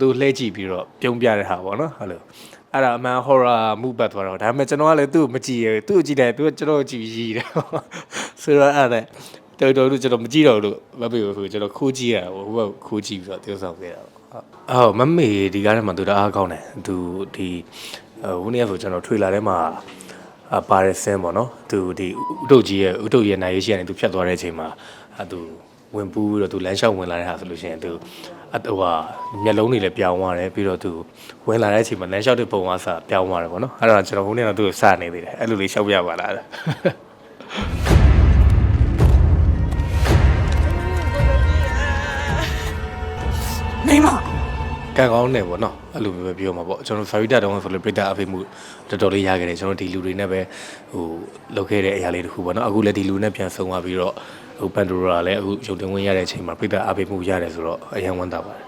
သူလှည့်ကြည့်ပြီးတော့ပြုံးပြတဲ့ဟာပေါ့နော်ဟုတ်လို့အဲ့ဒါအမှန် horror မှုပတ်သွားတော့ဒါပေမဲ့ကျွန်တော်ကလည်းသူ့ကိုမကြည့်ရဘူးသူ့ကိုကြည့်တယ်သူကကျွန်တော်ကိုကြည့်ပြီးရီးတယ်ဆိုတော့အဲ့ဒါတော်တော်လို့ကျွန်တော်မကြည့်တော့လို့မပြေဘူးကျွန်တော်ခိုးကြည့်ရတာဟိုဘက်ခိုးကြည့်ပြီးတော့ tiêu ဆောင်ခဲ့တာပေါ့ဟုတ်မမေဒီကားထဲမှာသူတအားကောင်းတယ်သူဒီဟိုနေ့ကဆိုကျွန်တော်ထွေလာထဲမှာအပါရဆင်းပေါ့နော်သူဒီဥတုတ်ကြီးရဲ့ဥတုတ်ရဲ့နိုင်ရေးရှိကနေသူဖြတ်သွားတဲ့အချိန်မှာအဲသူဝင်ပူးပြီးတော့သူလမ်းလျှောက်ဝင်လာတဲ့ဟာဆိုလို့ရှိရင်သူ အဟိုဟာမျက်လုံးတွေလည်းပြောင်းသွားတယ်ပြီးတော့သူဝင်လာတဲ့အချိန်မှာလမ်းလျှောက်တဲ့ပုံကစပြောင်းသွားတယ်ပေါ့နော်အဲ့တော့ကျွန်တော်ဟိုနေ့တော့သူ့ကိုစနေသေးတယ်အဲ့လိုလေးရှောက်ပြပါလားမိမကံကောင်းနေပေါ့နော်အဲ့လိုမျိုးပဲပြောမှာပေါ့ကျွန်တော်ဖာရီတာတုန်းကဆိုလို့ပြိတ္တာအဖေမှုတော်တော်လေးရခဲ့တယ်ကျွန်တော်ဒီလူတွေနဲ့ပဲဟိုလုပ်ခဲ့တဲ့အရာလေးတခုပေါ့နော်အခုလည်းဒီလူနဲ့ပြန်ဆုံသွားပြီးတော့ ဟိုပန်ဒိုရာလည်းအခုရုပ်တင်ဝင်ရတဲ့အချိန်မှာပြိတ္တာအဖေမှုရတယ်ဆိုတော့အရင်ဝမ်းသာပါတယ်